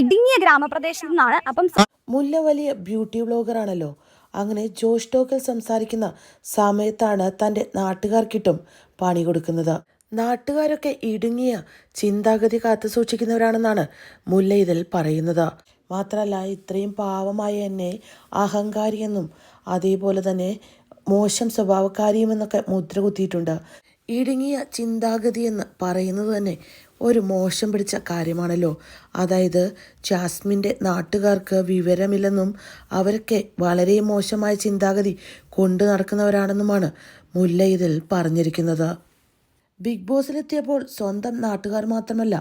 ഇടുങ്ങിയ ഗ്രാമപ്രദേശത്തു നിന്നാണ് അപ്പം മുല്ല വലിയ ബ്യൂട്ടി ബ്ലോഗർ ആണല്ലോ അങ്ങനെ ജോഷ് ടോക്കിൽ സംസാരിക്കുന്ന സമയത്താണ് തന്റെ നാട്ടുകാർക്കിട്ടും പണി കൊടുക്കുന്നത്. നാട്ടുകാരൊക്കെ ഇടുങ്ങിയ ചിന്താഗതി കാത്തു സൂക്ഷിക്കുന്നവരാണെന്നാണ് മുല്ല ഇതിൽ പറയുന്നത്. മാത്രമല്ല ഇത്രയും പാവമായ എന്നെ അഹങ്കാരിയെന്നും അതേപോലെ തന്നെ മോശം സ്വഭാവക്കാരിയുമെന്നൊക്കെ മുദ്ര കുത്തിയിട്ടുണ്ട്. ഇടുങ്ങിയ ചിന്താഗതി എന്ന് പറയുന്നത് തന്നെ ഒരു മോശം പിടിച്ച കാര്യമാണല്ലോ. അതായത് ജാസ്മിന്റെ നാട്ടുകാർക്ക് വിവരമില്ലെന്നും അവരൊക്കെ വളരെ മോശമായ ചിന്താഗതി കൊണ്ടു നടക്കുന്നവരാണെന്നുമാണ് മുല്ല ഇതിൽ പറഞ്ഞിരിക്കുന്നത്. ബിഗ് ബോസിലെത്തിയപ്പോൾ സ്വന്തം നാട്ടുകാർ മാത്രമല്ല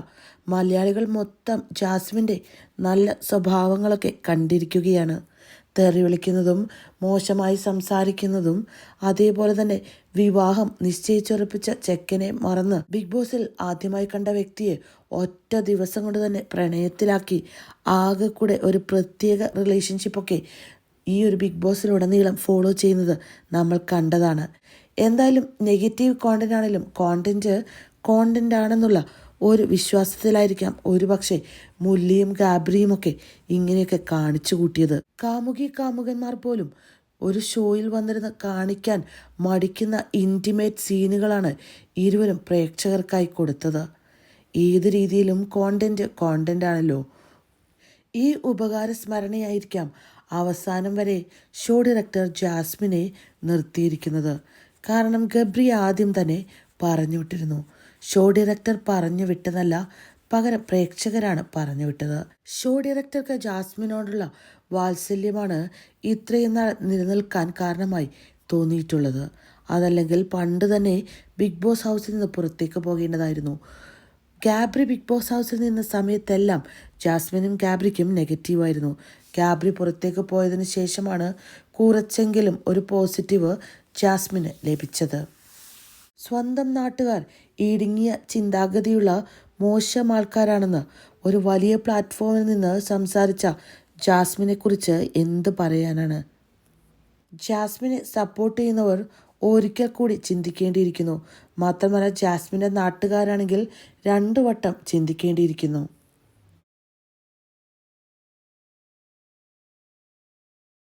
മലയാളികൾ മൊത്തം ജാസ്മിന്റെ നല്ല സ്വഭാവങ്ങളൊക്കെ കണ്ടിരിക്കുകയാണ്. തെറി വിളിക്കുന്നതും മോശമായി സംസാരിക്കുന്നതും അതേപോലെ തന്നെ വിവാഹം നിശ്ചയിച്ചുറപ്പിച്ച ചെക്കനെ മറന്ന് ബിഗ് ബോസിൽ ആദ്യമായി കണ്ട വ്യക്തിയെ ഒറ്റ ദിവസം കൊണ്ട് തന്നെ പ്രണയത്തിലാക്കി. ആകെ കൂടെ ഒരു പ്രത്യേക റിലേഷൻഷിപ്പൊക്കെ ഈ ഒരു ബിഗ് ബോസിലുടനീളം ഫോളോ ചെയ്യുന്നത് നമ്മൾ കണ്ടതാണ്. എന്തായാലും നെഗറ്റീവ് കോണ്ടന്റ് ആണെങ്കിലും കോണ്ടന്റ് കോണ്ടന്റ് ആണെന്നുള്ള ഒരു വിശ്വാസത്തിലായിരിക്കാം ഒരു പക്ഷേ മുല്ലിയും ഗാബ്രിയും ഒക്കെ ഇങ്ങനെയൊക്കെ കാണിച്ചു കൂട്ടിയത്. കാമുകി കാമുകന്മാർ പോലും ഒരു ഷോയിൽ വന്നിരുന്ന് കാണിക്കാൻ മടിക്കുന്ന ഇന്റിമേറ്റ് സീനുകളാണ് ഇരുവരും പ്രേക്ഷകർക്കായി കൊടുത്തത്. ഏത് രീതിയിലും കോണ്ടന്റ് കോണ്ടന്റ് ആണല്ലോ ഈ ഉപകാര സ്മരണയായിരിക്കാം അവസാനം വരെ ഷോ ഡയറക്ടർ ജാസ്മിനെ നിർത്തിയിരിക്കുന്നത്. കാരണം ഗബ്രി ആദ്യം തന്നെ പറഞ്ഞു വിട്ടിരുന്നു ഷോ ഡയറക്ടർ പറഞ്ഞു വിട്ടതല്ല പകരം പ്രേക്ഷകരാണ് പറഞ്ഞു വിട്ടത് ഷോ ഡയറക്ടർക്ക് ജാസ്മിനോടുള്ള വാത്സല്യമാണ് ഇത്രയും നാൾ നിലനിൽക്കാൻ കാരണമായി തോന്നിയിട്ടുള്ളത്. അതല്ലെങ്കിൽ പണ്ട് തന്നെ ബിഗ് ബോസ് ഹൗസിൽ നിന്ന് പുറത്തേക്ക് പോകേണ്ടതായിരുന്നു. ഗാബ്രി ബിഗ് ബോസ് ഹൗസിൽ നിന്ന സമയത്തെല്ലാം ജാസ്മിനും ഗാബ്രിക്കും നെഗറ്റീവായിരുന്നു ഗാബ്രി പുറത്തേക്ക് പോയതിന് ശേഷമാണ് കുറച്ചെങ്കിലും ഒരു പോസിറ്റീവ് ജാസ്മിന് ലഭിച്ചത്. സ്വന്തം നാട്ടുകാർ ഇടുങ്ങിയ ചിന്താഗതിയുള്ള മോശം ആൾക്കാരാണെന്ന് ഒരു വലിയ പ്ലാറ്റ്ഫോമിൽ നിന്ന് സംസാരിച്ച ജാസ്മിനെ കുറിച്ച് എന്ത് പറയാനാണ്? ജാസ്മിനെ സപ്പോർട്ട് ചെയ്യുന്നവർ ഒരിക്കൽ കൂടി ചിന്തിക്കേണ്ടിയിരിക്കുന്നു. മാത്രമല്ല ജാസ്മിന്റെ നാട്ടുകാരാണെങ്കിൽ രണ്ടു വട്ടം ചിന്തിക്കേണ്ടിയിരിക്കുന്നു.